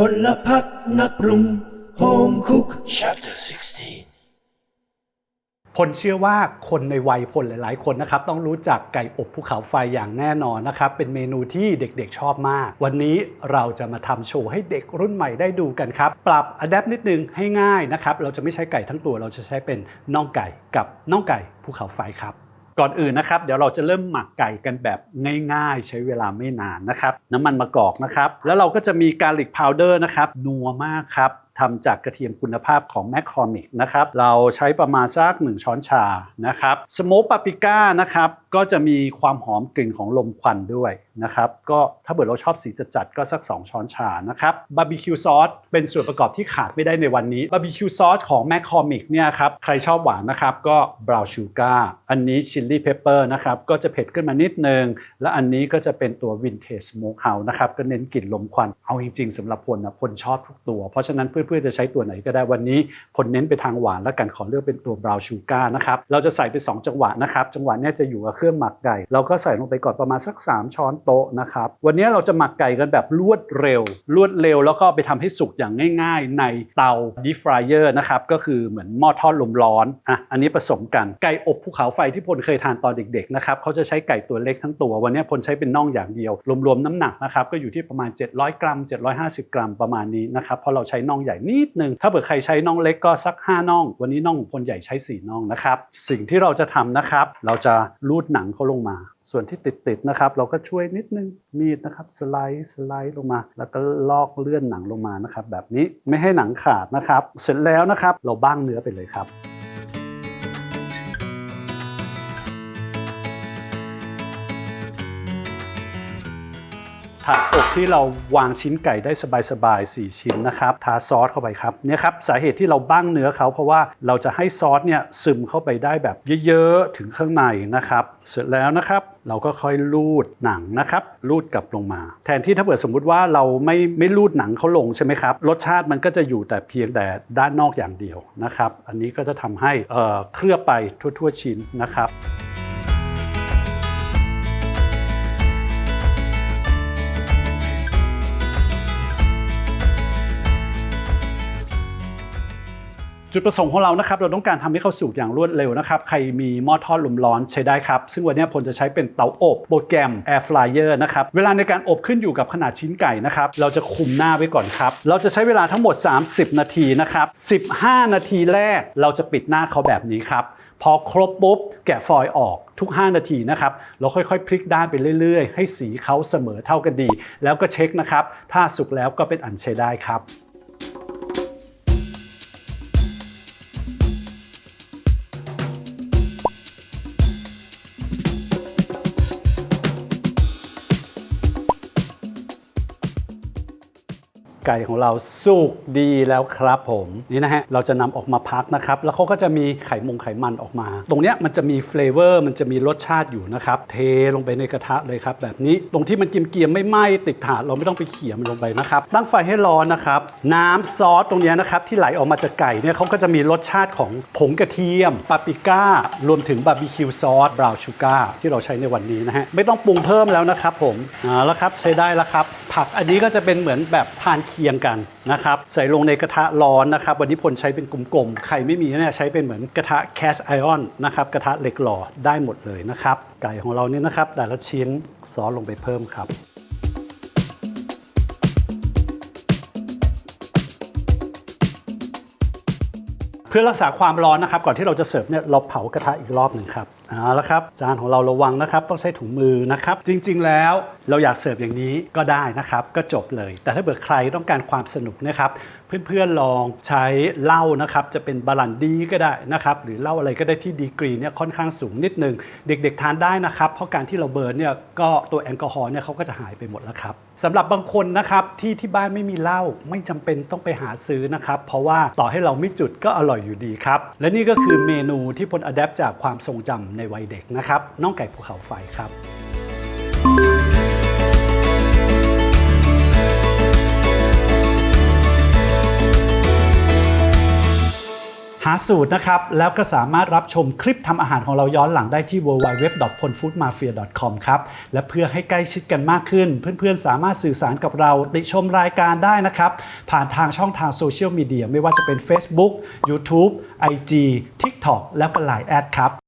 พลพักนักปรุง Home Cook Chapter 16พลเชื่อว่าคนในวัยพลหลาย ๆ คนนะครับ ต้องรู้จักไก่อบภูเขาไฟอย่างแน่นอนนะครับ เป็นเมนูที่เด็กๆชอบมาก วันนี้เราจะมาทำโชว์ให้เด็กรุ่นใหม่ได้ดูกันครับ ปรับอัดแอปนิดนึงให้ง่ายนะครับ เราจะไม่ใช้ไก่ทั้งตัวเราจะใช้เป็นน่องไก่กับน่องไก่ภูเขาไฟครับ ก่อนอื่นนะครับเดี๋ยวเราจะเริ่มหมักไก่กันแบบง่ายๆ ใช้เวลาไม่นานนะครับ น้ำมันมะกอกนะครับ แล้วเราก็จะมีการลิกพาวเดอร์นะครับนัวมากครับทำจากกระเทียมคุณภาพของแมคคอมิกนะครับ เราใช้ประมาณสัก1ช้อนชานะครับสโมกปาปริก้านะครับ ก็จะมีความหอมกลิ่นของลมควันด้วยนะครับก็ถ้าเกิดเราชอบสีจัดๆก็สัก 2 ช้อนชานะครับบาร์บีคิวซอสเป็นส่วนประกอบที่ขาดไม่ได้ในวันนี้บาร์บีคิวซอสของแมคคอมิกเนี่ยครับใครชอบหวานนะครับก็บราวน์ชูการ์อันนี้ชิลลี่เพปเปอร์นะครับก็จะเผ็ดขึ้นมานิดนึง และอันนี้ก็จะเป็นตัววินเทจสโมกเฮาส์นะครับก็เน้นกลิ่นลมควันเอาจริงๆสำหรับพลนะพลชอบทุกตัว เพราะฉะนั้นเพื่อนๆจะใช้ตัวไหนก็ได้วันนี้พลเน้นไปทางหวานแล้วกันขอเลือกเป็นตัวบราวน์ชูการ์นะครับเราจะใส่ไปสองจังหวะนะครับจังหวะนี้จะอยู่กับเครื่องหมักไก่ เราก็ใส่ลงไปก่อนประมาณสัก 3 ช้อนโต๊ะนะครับวันนี้เราจะหมักไก่กันแบบรวดเร็ว รวดเร็วแล้วก็ไปทำให้สุกอย่างง่าย ๆ ในเตาดีฟรายเออร์นะครับก็คือเหมือนหม้อทอดลมร้อนอะอันนี้ผสมกันไก่อบภูเขาไฟที่พลเคยทานตอนเด็กๆนะครับเขาจะใช้ไก่ตัวเล็กทั้งตัว วันนี้พลใช้เป็นน่องอย่างเดียว รวมๆน้ำหนักนะครับก็อยู่ที่ประมาณ 700 กรัม 750 กรัมประมาณนี้นะครับเพราะเราใช้น่องใหญ่นิดนึงถ้าเกิดใครใช้น่องเล็กก็สัก 5น่อง วันนี้น่องของพลใหญ่ใช้4น่องนะครับสิ่งที่เราจะทำนะครับเราจะรูดหนังเขาลงมา ส่วนที่ติดๆนะครับ เราก็ช่วยนิดนึงมีดนะครับสไลด์สไลด์ลงมา แล้วก็ลอกเลื่อนหนังลงมานะครับ แบบนี้ไม่ให้หนังขาดนะครับ เสร็จแล้วนะครับ เราบ้างเนื้อไปเลยครับ ผักอบที่เราวางชิ้นไก่ได้สบายๆ4ชิ้นนะครับ ทาซอสเข้าไปครับ เนี่ยครับสาเหตุที่เราบ้างเนื้อเขาเพราะว่าเราจะให้ซอสเนี่ยซึมเข้าไปได้แบบเยอะๆ ถึงข้างในนะครับ เสร็จแล้วนะครับเราก็ค่อยลูดหนังนะครับลูดกลับลงมา แทนที่ถ้าเกิดสมมุติว่าเราไม่ไม่ลูดหนังเขาลงใช่ไหมครับ รสชาติมันก็จะอยู่แต่เพียงแต่ด้านนอกอย่างเดียวนะครับ อันนี้ก็จะทำให้เออเคลือบไปทั่ว ๆ ชิ้นนะครับ จุดประสงค์ของเรานะครับเราต้องการทำให้เขาสุกอย่างรวดเร็วนะครับใครมีหม้อทอดลมร้อนใช้ได้ครับ ซึ่งวันนี้พลจะใช้เป็นเตาอบโปรแกรม Air Fryer นะครับเวลาในการอบขึ้นอยู่กับขนาดชิ้นไก่นะครับเราจะคุมหน้าไว้ก่อนครับ เราจะใช้เวลาทั้งหมด 30 นาทีนะครับ15 นาทีแรกเราจะปิดหน้าเขาแบบนี้ครับพอครบปุ๊บแกะฟอยล์ออกทุก 5 นาทีนะครับเราค่อยๆ พลิกด้านไปเรื่อย ๆ ให้สีเขาเสมอเท่ากันดี แล้วก็เช็คนะครับถ้าสุกแล้วก็เป็นอันใช้ได้ครับ ไก่ของเราสุกดีแล้วครับผมนี่นะฮะเราจะนำออกมาพักนะครับ แล้วเขาก็จะมีไขมงไขมันออกมา ตรงเนี้ยมันจะมีเฟลเวอร์มันจะมีรสชาติอยู่นะครับเทลงไปในกระทะเลยครับแบบนี้ตรงที่มันเกียมๆไม่ไหม้ติดถาดเราไม่ต้องไปเขี่ยมันลงไปนะครับตั้งไฟให้ร้อนนะครับ น้ำซอสตรงเนี้ยนะครับที่ไหลออกมาจากไก่เนี่ยเขาก็จะมีรสชาติของผงกระเทียมปาปริก้ารวมถึงบาร์บีคิวซอสบราวน์ชูการ์ที่เราใช้ในวันนี้นะฮะไม่ต้องปรุงเพิ่มแล้วนะครับผมอ่าแล้วครับใช้ได้แล้วครับ ผักอันนี้ก็จะเป็นเหมือนแบบทานเคียงกันนะครับใส่ลงในกระทะร้อนนะครับ วันนี้พลใช้เป็นกลมๆใครไม่มีเนี่ยใช้เป็นเหมือนกระทะแคสไอออนนะครับกระทะเหล็กหล่อได้หมดเลยนะครับ ไก่ของเราเนี่ยนะครับแต่ละชิ้นซอสลงไปเพิ่มครับเพื่อรักษาความร้อนนะครับ ก่อนที่เราจะเสิร์ฟเนี่ยเราเผากระทะอีกรอบหนึ่งครับเอาละครับ จานของเราระวังนะครับ ต้องใช้ถุงมือนะครับ จริงๆแล้วเราอยากเสิร์ฟอย่างนี้ก็ได้นะครับ ก็จบเลย แต่ถ้าเกิดใครต้องการความสนุกนะครับ เพื่อนๆลองใช้เหล้านะครับ จะเป็นบาลันดีก็ได้นะครับ หรือเหล้าอะไรก็ได้ที่ดีกรีเนี่ยค่อนข้างสูงนิดนึง เด็กๆทานได้นะครับ เพราะการที่เราเบิร์นเนี่ยก็ตัวแอลกอฮอล์เนี่ยเขาก็จะหายไปหมดแล้วครับสำหรับบางคนนะครับที่ที่บ้านไม่มีเหล้าไม่จำเป็นต้องไปหาซื้อนะครับ เพราะว่าต่อให้เราไม่จุดก็อร่อยอยู่ดีครับและนี่ก็คือเมนูที่พลอะแดปจากความทรงจำในวัยเด็กนะครับน่องไก่ภูเขาไฟครับ หาสูตรนะครับ แล้วก็สามารถรับชมคลิปทำอาหารของเราย้อนหลังได้ที่ www.ponfoodmafia.com ครับ และเพื่อให้ใกล้ชิดกันมากขึ้น เพื่อนๆ สามารถสื่อสารกับเราติชมรายการได้นะครับ ผ่านทางช่องทางโซเชียลมีเดียไม่ว่าจะเป็น Facebook YouTube IG TikTok แล้วก็ Line แอดครับ